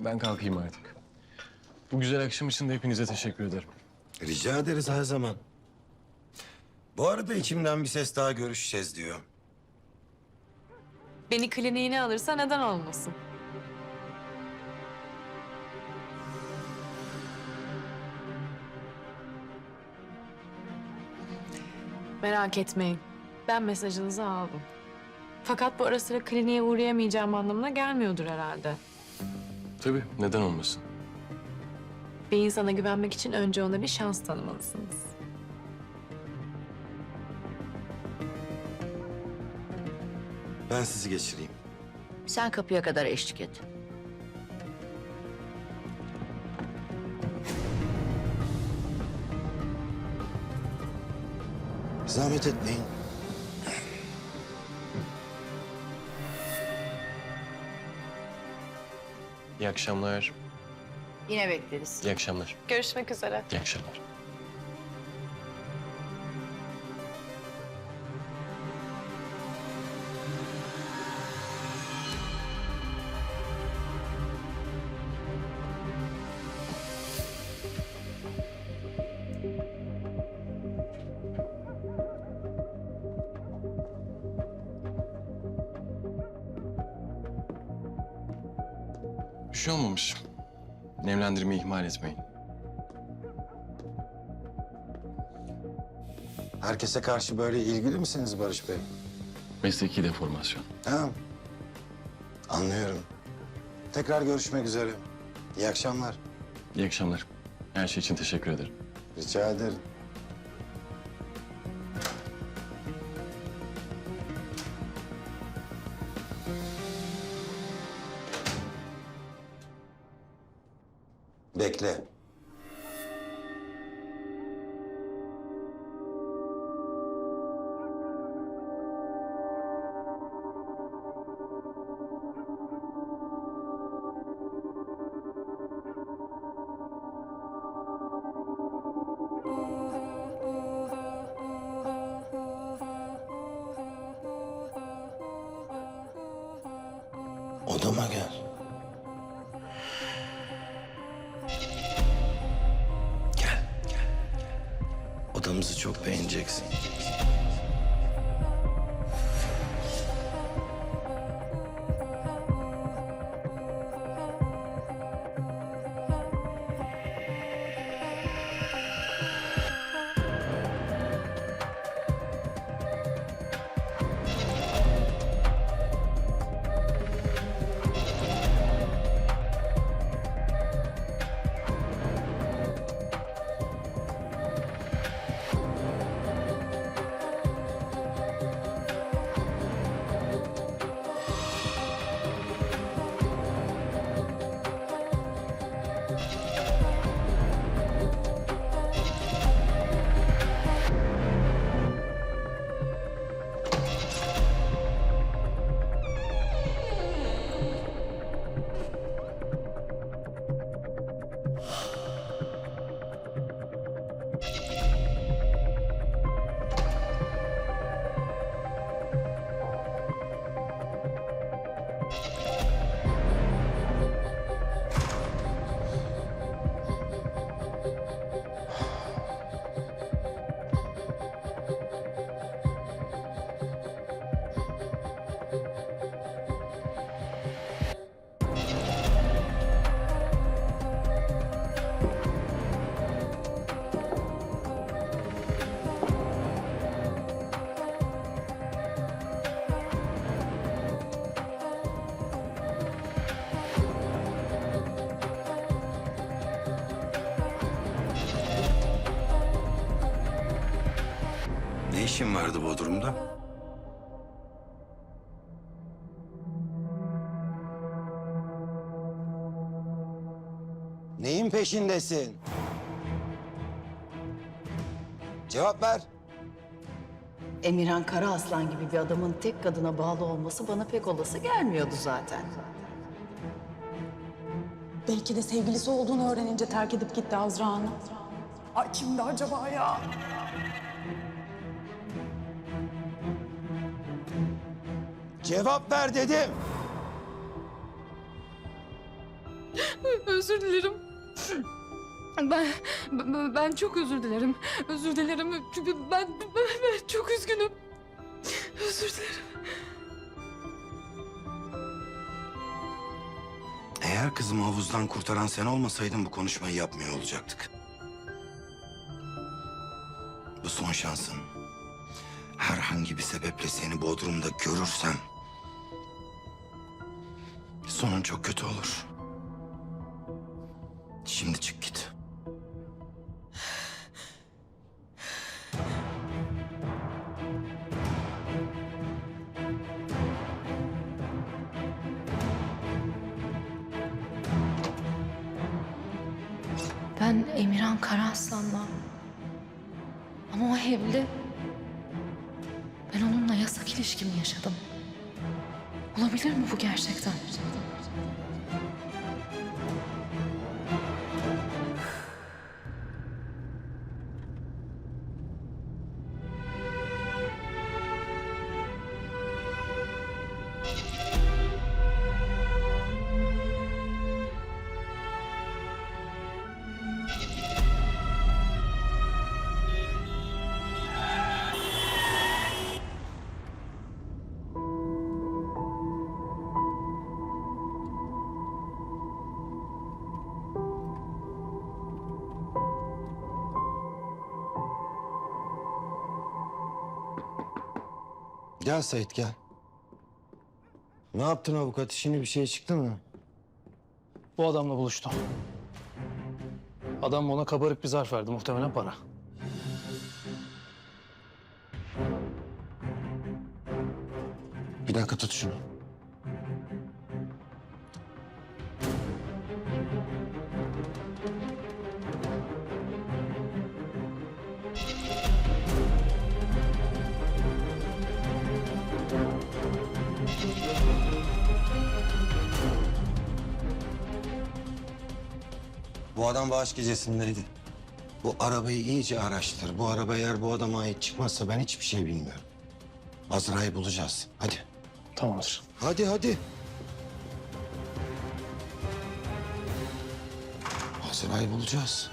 Ben kalkayım artık. Bu güzel akşam için de hepinize teşekkür ederim. Rica ederiz her zaman. Bu arada içimden bir ses daha görüşeceğiz diyor. Beni kliniğine alırsa neden olmasın? Merak etmeyin. Ben mesajınızı aldım. Fakat bu ara sıra kliniğe uğrayamayacağım anlamına gelmiyordur herhalde. Tabii, neden olmasın? Bir insana güvenmek için önce ona bir şans tanımalısınız. Ben sizi geçireyim. Sen kapıya kadar eşlik et. Zahmet etmeyin. İyi akşamlar, Yine bekleriz. iyi akşamlar, Görüşmek üzere. iyi akşamlar. Bir şey olmamış. Nemlendirmeyi ihmal etmeyin. Herkese karşı böyle ilgili misiniz Barış Bey? Mesleki deformasyon. Ha? Anlıyorum. Tekrar görüşmek üzere. İyi akşamlar. İyi akşamlar. Her şey için teşekkür ederim. Rica ederim. Bekle. Odama gel. Odamızı çok beğeneceksin. İşin vardı Bodrum'da? Neyin peşindesin? Cevap ver. Emirhan Karaaslan gibi bir adamın tek kadına bağlı olması bana pek olası gelmiyordu zaten. Belki de sevgilisi olduğunu öğrenince terk edip gitti Azra Hanım. Ay kimdi acaba ya? Cevap ver dedim. Özür dilerim. Ben, ben, ben çok özür dilerim. Özür dilerim. Çünkü ben, ben, ben çok üzgünüm. Özür dilerim. Eğer kızımı havuzdan kurtaran sen olmasaydın bu konuşmayı yapmıyor olacaktık. Bu son şansın. Herhangi bir sebeple seni Bodrum'da görürsem... ...sonun çok kötü olur. Şimdi çık git. Ben Emirhan Karaaslan'la ama o evli. Ben onunla yasak ilişkimi yaşadım. Olabilir mi bu gerçekten? Gel Sait gel. Ne yaptın avukat işini bir şey çıktı mı? Bu adamla buluştu. Adam ona kabarık bir zarf verdi. Muhtemelen para. Bir dakika tut şunu. Bu adam bağış gecesindeydi. Bu arabayı iyice araştır. Bu araba eğer bu adama ait çıkmazsa ben hiçbir şey bilmiyorum. Azra'yı bulacağız. Hadi. Tamamdır. Hadi hadi. Azra'yı bulacağız.